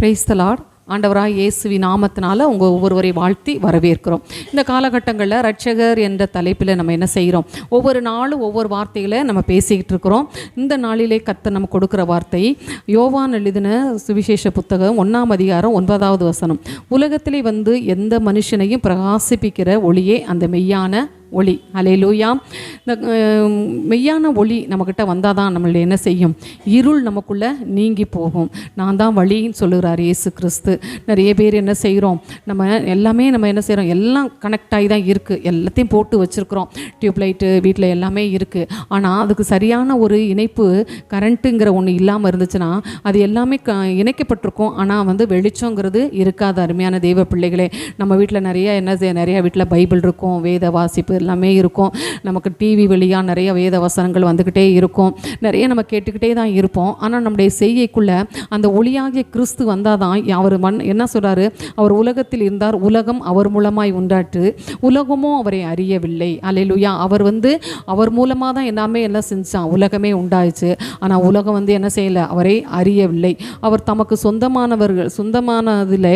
பிரைஸ்தலார் ஆண்டவராக இயேசுவி நாமத்தினால உங்கள் ஒவ்வொருவரை வாழ்த்தி வரவேற்கிறோம். இந்த காலகட்டங்களில் ரட்சகர் என்ற தலைப்பில் நம்ம என்ன செய்கிறோம் ஒவ்வொரு நாளும் ஒவ்வொரு வார்த்தைகளை நம்ம பேசிக்கிட்டு இருக்கிறோம். இந்த நாளிலே கத்த நம்ம கொடுக்குற வார்த்தை யோவான் எழுதின சுவிசேஷ புத்தகம் ஒன்றாம் அதிகாரம் ஒன்பதாவது வசனம். உலகத்திலே வந்து எந்த மனுஷனையும் பிரகாசிப்பிக்கிற ஒளியே அந்த மெய்யான ஒளி. அலையிலூயா இந்த மெய்யான ஒளி நம்மக்கிட்ட வந்தால் தான் நம்மளை என்ன செய்யும்? இருள் நமக்குள்ளே நீங்கி போகும். நான் தான் வழின்னு சொல்லுகிறார் இயேசு கிறிஸ்து நிறைய பேர் என்ன செய்கிறோம் நம்ம எல்லாமே நம்ம என்ன செய்கிறோம் எல்லாம் கனெக்ட் ஆகி தான் இருக்குது எல்லாத்தையும் போட்டு வச்சுருக்குறோம். டியூப்லைட்டு வீட்டில் எல்லாமே இருக்குது ஆனால் அதுக்கு சரியான ஒரு இணைப்பு கரண்ட்டுங்கிற ஒன்று இல்லாமல் இருந்துச்சுன்னா அது எல்லாமே க இணைக்கப்பட்டிருக்கும். ஆனால் வந்து வெளிச்சங்கிறது இருக்காது. அருமையான தெய்வ பிள்ளைகளே நம்ம வீட்டில் நிறைய என்ன செய்ய நிறைய வீட்டில் பைபிள் இருக்கும். வேத வாசிப்பு எல்லாமே இருக்கும். நமக்கு டிவி வழியாக நிறைய வேத வசனங்கள் வந்துக்கிட்டே இருக்கும். நிறைய நம்ம கேட்டுக்கிட்டே தான் இருப்போம். ஆனால் நம்முடைய செய்கைக்குள்ளே அந்த ஒளியாகிய கிறிஸ்து வந்தால் தான் அவர் மண் என்ன சொல்கிறாரு அவர் உலகத்தில் இருந்தார். உலகம் அவர் மூலமாய் உண்டாட்டு உலகமும் அவரை அறியவில்லை. அலையிலுயா அவர் வந்து அவர் மூலமாக தான் எல்லாமே எல்லாம் செஞ்சான். உலகமே உண்டாயிச்சு ஆனால் உலகம் வந்து என்ன செய்யலை? அவரை அறியவில்லை. அவர் தமக்கு சொந்தமானவர்கள் சொந்தமானதில்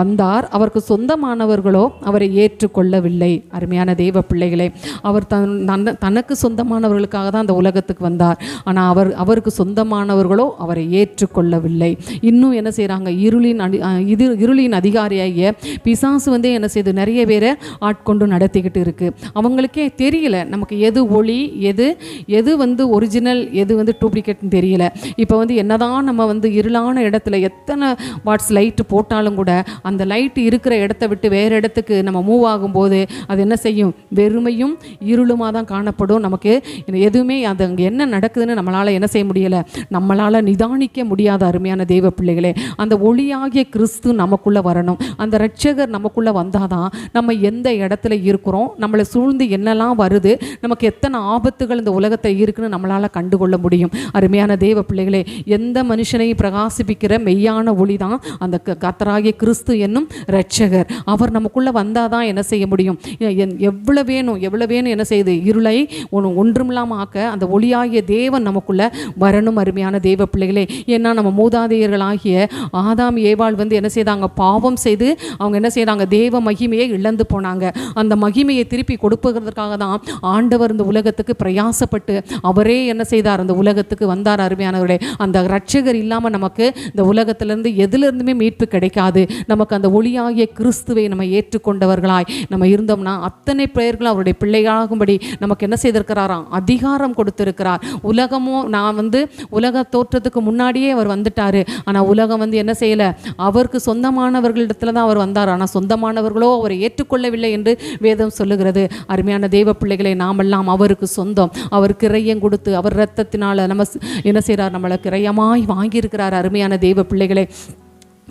வந்தார். அவருக்கு சொந்தமானவர்களோ அவரை ஏற்றுக்கொள்ளவில்லை. அருமையான தெய்வ பிள்ளைகளே. அவர் தன் தன்ன- தனக்கு சொந்தமானவர்களுக்காக தான் அந்த உலகத்துக்கு வந்தார். ஆனால் அவர் அவருக்கு சொந்தமானவர்களோ அவரை ஏற்றுக்கொள்ளவில்லை. இன்னும் என்ன செய்கிறாங்க இருளின் அடி இது இருளின் அதிகாரியாகிய பிசாசு வந்து என்ன செய்து நிறைய பேரை ஆட்கொண்டு நடத்திக்கிட்டு இருக்கு. அவங்களுக்கே தெரியல நமக்கு எது ஒளி எது எது வந்து ஒரிஜினல் எது வந்து டூப்ளிகேட்னு தெரியல. இப்போ வந்து என்னதான் நம்ம வந்து இருளான இடத்துல எத்தனை வாட்ஸ் லைட்டு போட்டாலும் கூட அந்த லைட் இருக்கிற இடத்த விட்டு வேறு இடத்துக்கு நம்ம மூவ் ஆகும்போது அது என்ன செய்யும்? வெறுமையும் இருளுமாக தான் காணப்படும். நமக்கு எதுவுமே அது அங்கே என்ன நடக்குதுன்னு நம்மளால் என்ன செய்ய முடியலை. நம்மளால் நிதானிக்க முடியாத அருமையான தெய்வ பிள்ளைகளே அந்த ஒளியாகிய கிறிஸ்து நமக்குள்ளே வரணும். அந்த ரட்சகர் நமக்குள்ளே வந்தால் தான் நம்ம எந்த இடத்துல இருக்கிறோம் நம்மளை சூழ்ந்து என்னெல்லாம் வருது நமக்கு எத்தனை ஆபத்துகள் இந்த உலகத்தில் இருக்குன்னு நம்மளால் கண்டுகொள்ள முடியும். அருமையான தேவ பிள்ளைகளே எந்த மனுஷனையும் பிரகாசிப்பிக்கிற மெய்யான ஒளி தான் அந்த க- கிறிஸ்து என்னும் ரட்சகர் அவர் நமக்குள்ளே வந்தால் தான் என்ன செய்ய முடியும்? எவ்வளவே வேணும் எவ்வளவு வேணும் என்ன செய்யுது இருளை ஒன்று ஒன்றுமில்லாமல் ஆக்க அந்த ஒளியாகிய தேவன் நமக்குள்ளே வரணும் அருமையான தேவ பிள்ளைகளே. ஏன்னா நம்ம மூதாதையர்களாகிய ஆதாம் ஏவாள் வந்து என்ன செய்தாங்க? பாவம் செய்து அவங்க என்ன செய்கிறாங்க தேவ மகிமையை இழந்து போனாங்க. அந்த மகிமையை திருப்பி கொடுப்பதற்காக தான் ஆண்டவர் இந்த உலகத்துக்கு பிரயாசப்பட்டு அவரே என்ன செய்தார்? அந்த உலகத்துக்கு வந்தார் அருமையானவர்களே. அந்த ரட்சகர் இல்லாமல் நமக்கு இந்த உலகத்திலேருந்து எதிலிருந்துமே மீட்பு கிடைக்காது. நமக்கு அந்த ஒளியாகிய கிறிஸ்துவை நம்ம ஏற்றுக்கொண்டவர்களாய். நம்ம இருந்தோம்னா அத்தனை பெயர்களும் அவருடைய பிள்ளையாகும்படி நமக்கு என்ன செய்திருக்கிறாராம் அதிகாரம் கொடுத்திருக்கிறார். உலகமும் நான் வந்து உலக தோற்றத்துக்கு முன்னாடியே அவர் வந்துட்டார். ஆனால் உலகம் வந்து என்ன செய்யலை? அவருக்கு சொந்தமானவர்களிடத்தில் தான் அவர் வந்தார். ஆனால் சொந்தமானவர்களோ அவரை ஏற்றுக்கொள்ளவில்லை என்று வேதம் சொல்லுகிறது. அருமையான தெய்வ பிள்ளைகளை நாமெல்லாம் அவருக்கு சொந்தம். அவர் கிரையம் கொடுத்து அவர் ரத்தத்தினால் நம்ம என்ன செய்கிறார் நம்மளை கிரையமாய் வாங்கியிருக்கிறார். அருமையான தெய்வ பிள்ளைகளை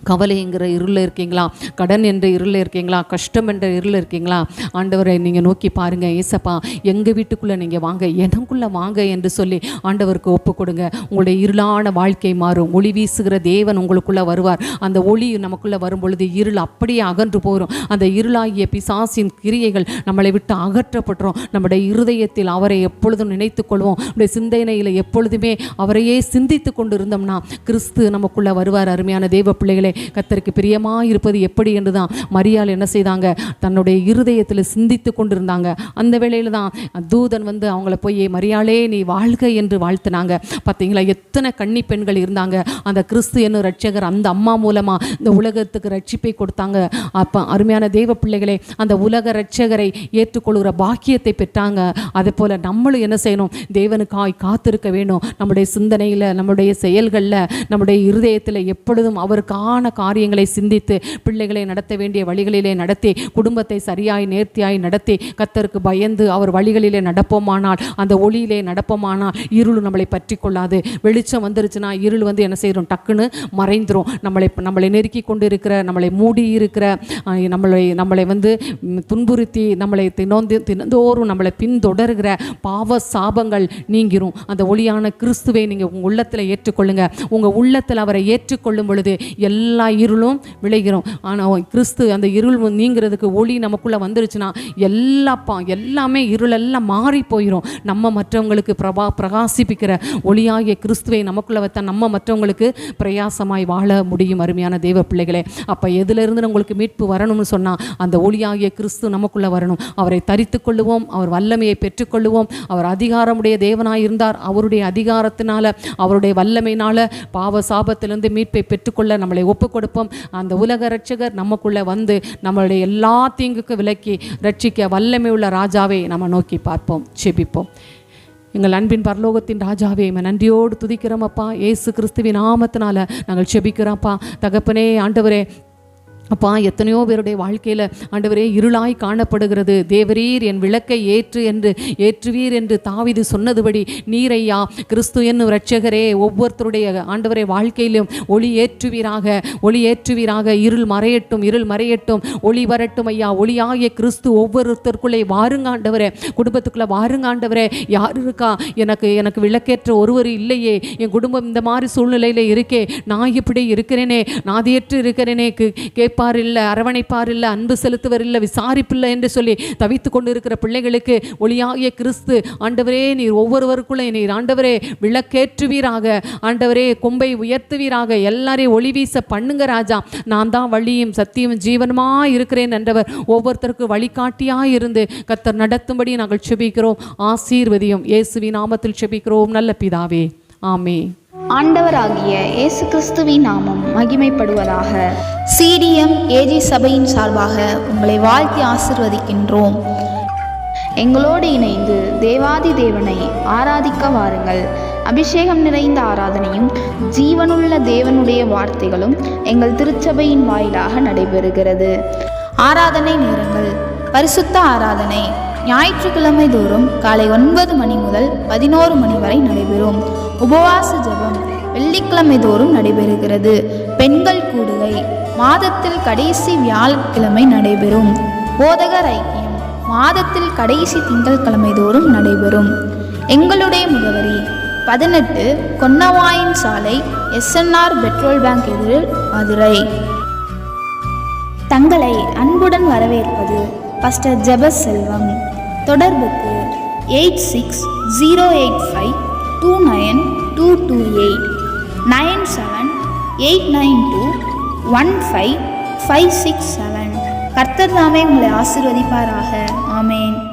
கவலைங்கிற இருளில் இருக்கீங்களா? கடன் என்ற இருளில் இருக்கீங்களா? கஷ்டம் என்ற இருளில் இருக்கீங்களா? ஆண்டவரை நீங்கள் நோக்கி பாருங்கள் ஏசப்பா. எங்கள் வீட்டுக்குள்ளே நீங்கள் வாங்க எனக்குள்ளே வாங்க என்று சொல்லி ஆண்டவருக்கு ஒப்பு கொடுங்க. உங்களுடைய இருளான வாழ்க்கை மாறும். ஒளி வீசுகிற தேவன் உங்களுக்குள்ளே வருவார். அந்த ஒளி நமக்குள்ளே வரும் பொழுது இருள் அப்படியே அகன்று போகிறோம் அந்த இருளாகிய பிசாசின் கிரியைகள் நம்மளை விட்டு அகற்றப்பட்டுரும். நம்முடைய இருதயத்தில் அவரை எப்பொழுதும் நினைத்து கொள்வோம். நம்முடைய சிந்தனையில் எப்பொழுதுமே அவரையே சிந்தித்து கொண்டு இருந்தோம்னா கிறிஸ்து நமக்குள்ளே வருவார். அருமையான தேவ பிள்ளைகளை கத்தருக்கு பிரியமாக இருப்பது எப்படி என்று தான் மரியாள் என்ன செய்தாங்க? தன்னுடைய இருதயத்தில் சிந்தித்து கொண்டிருந்தாங்க. அந்த வேளையில் தான் தூதன் வந்து அவங்கள போய் மரியாளே நீ வாழ்க என்று வாழ்த்தினாங்க. பார்த்தீங்களா எத்தனை கன்னி பெண்கள் இருந்தாங்க. அந்த கிறிஸ்து என்னும் ரட்சகர் அந்த அம்மா மூலமாக இந்த உலகத்துக்கு ரட்சிப்பை கொடுத்தாங்க. அப்போ அருமையான தெய்வ பிள்ளைகளே அந்த உலக ரட்சகரை ஏற்றுக்கொள்கிற பாக்கியத்தை பெற்றாங்க. அதே போல் நம்மளும் என்ன செய்யணும்? தேவனுக்காய் காத்திருக்க வேணும். நம்முடைய சிந்தனையில் நம்முடைய செயல்களில் நம்முடைய இருதயத்தில் எப்பொழுதும் அவருக்கான காரியங்களை சிந்தித்து பிள்ளைகளை நடத்த வேண்டிய வழிகளிலே நடத்தி குடும்பத்தை சரியாய் நேர்த்தியாய் நடத்தி கத்தருக்கு பயந்து அவர் வழிகளிலே நடப்போமானால் அந்த ஒளியிலே நடப்போமானால் இருள் நம்மளை பற்றி கொள்ளாது வெளிச்சம் வந்துருச்சுன்னா இருள் வந்து என்ன செய்கிறோம் டக்குன்னு மறைந்துடும் நம்மளை நம்மளை நெருக்கி கொண்டு இருக்கிற நம்மளை மூடி இருக்கிற நம்மளை நம்மளை வந்து துன்புறுத்தி நம்மளை தினோந்து தினந்தோறும் நம்மளை பின்தொடர்கிற பாவ சாபங்கள் நீங்கிரும். அந்த ஒளியான கிறிஸ்துவை நீங்கள் உங்கள் உள்ளத்தில் ஏற்றுக்கொள்ளுங்க. உங்கள் உள்ளத்தில் அவரை ஏற்றுக்கொள்ளும் பொழுது எல்லா எல்லா இருளும் விளைகிறோம். ஆனால் கிறிஸ்து அந்த இருள் நீங்கிறதுக்கு ஒளி நமக்குள்ளே வந்துருச்சுன்னா எல்லா பா எல்லாமே இருளெல்லாம் மாறி போயிடும் நம்ம மற்றவங்களுக்கு பிரபா பிரகாசிப்பிக்கிற ஒளியாகிய கிறிஸ்துவை நமக்குள்ளே வைத்தா நம்ம மற்றவங்களுக்கு பிரயாசமாய் வாழ முடியும் அருமையான தெய்வ பிள்ளைகளே. அப்போ எதிலிருந்து உங்களுக்கு மீட்பு வரணும்னு சொன்னால் அந்த ஒளியாகிய கிறிஸ்து நமக்குள்ளே வரணும். அவரை தரித்து கொள்ளுவோம் அவர் வல்லமையை பெற்றுக்கொள்ளுவோம் அவர் அதிகாரமுடைய தேவனாய் இருந்தார். அவருடைய அதிகாரத்தினால அவருடைய வல்லமையினால பாவ சாபத்திலிருந்து மீட்பை பெற்றுக்கொள்ள நம்மளை ஒப்பு கொடுப்போம். அந்த உலக ரட்சகர் நமக்குள்ளே வந்து நம்மளுடைய எல்லா தீங்குக்கு விலக்கி ரட்சிக்க வல்லமை உள்ள ராஜாவை நம்ம நோக்கி பார்ப்போம் செபிப்போம் எங்கள் அன்பின் பரலோகத்தின் ராஜாவே இவன் நன்றியோடு துதிக்கிறோம் அப்பா. ஏசு கிறிஸ்துவின் நாமத்தினால நாங்கள் செபிக்கிறோம்ப்பா தகப்பனே ஆண்டவரே அப்பா எத்தனையோ பேருடைய வாழ்க்கையில் ஆண்டவரே இருளாய் காணப்படுகிறது. தேவரீர் என் விளக்கை ஏற்று என்று ஏற்றுவீர் என்று தாவிது சொன்னதுபடி நீரையா கிறிஸ்து என்னும் ரட்சகரே ஒவ்வொருத்தருடைய ஆண்டவரே வாழ்க்கையிலும் ஒளி ஏற்றுவீராக ஒளி ஏற்றுவீராக. இருள் மறையட்டும் இருள் மறையட்டும் ஒளி வரட்டும் ஐயா. ஒளியாகிய கிறிஸ்து ஒவ்வொருத்தருக்குள்ளே வாருங்காண்டவரே குடும்பத்துக்குள்ளே வாருங்க ஆண்டவரே. யார் இருக்கா? எனக்கு எனக்கு விளக்கேற்ற ஒருவர் இல்லையே. என் குடும்பம் இந்த மாதிரி சூழ்நிலையில் இருக்கே. நான் இப்படி இருக்கிறேனே. நாதியற்று இருக்கிறேனே. கே- கேட்பார் இல்லை அரவணைப்பார் இல்லை அன்பு செலுத்துவர் இல்லை விசாரிப்பில்லை என்று சொல்லி தவித்து கொண்டிருக்கிற பிள்ளைகளுக்கு ஒளியாகிய கிறிஸ்து ஆண்டவரே நீர் ஒவ்வொருவருக்குள்ளே நீர் ஆண்டவரே விளக்கேற்றுவீராக. ஆண்டவரே கொம்பை உயர்த்துவீராக. எல்லாரையும் ஒளி வீச பண்ணுங்க ராஜா. நான் தான் வழியும் சத்தியம் ஜீவனமா இருக்கிறேன் என்றவர் ஒவ்வொருத்தருக்கு வழிகாட்டியாக இருந்து கத்தர் நடத்தும்படி நாங்கள் செபிக்கிறோம். ஆசீர்வதியும் இயேசுவி நாமத்தில் செபிக்கிறோம். நல்ல பிதாவே ஆமே ஆண்டவராகிய இயேசு கிறிஸ்துவின் நாமம் மகிமைப்படுவதாக. சிடிஎம் ஏஜி சபையின் சார்பாக உங்களை வாழ்த்தி ஆசிர்வதிக்கின்றோம். எங்களோடு இணைந்து தேவாதி தேவனை ஆராதிக்க வாருங்கள். அபிஷேகம் நிறைந்த ஆராதனையும் ஜீவனுள்ள தேவனுடைய வார்த்தைகளும் எங்கள் திருச்சபையின் வாயிலாக நடைபெறுகிறது. ஆராதனை நேரங்கள். பரிசுத்த ஆராதனை. ஞாயிற்றுக்கிழமை தோறும் காலை ஒன்பது மணி முதல் பதினோரு மணி வரை நடைபெறும். உபவாச ஜெபம் வெள்ளிக்கிழமை தோறும் நடைபெறுகிறது. பெண்கள் கூடுகை. மாதத்தில் கடைசி வியாழக்கிழமை நடைபெறும். போதகர் ஐக்கியம். மாதத்தில் கடைசி திங்கட்கிழமை தோறும் நடைபெறும். எங்களுடைய முகவரி பதினெட்டு கொன்னவாயின் சாலை எஸ்என்ஆர் பெட்ரோல் பேங்க் எதிரில் மதுரை. தங்களை அன்புடன் வரவேற்பது பஸ்டர் ஜெபஸ் செல்வம் தொடர்புக்கு eight six zero eight five two nine two two eight. Nine seven eight nine two one five five six seven கர்த்தர் தாமே உங்களை ஆசிர்வதிப்பாராக. ஆமேன்.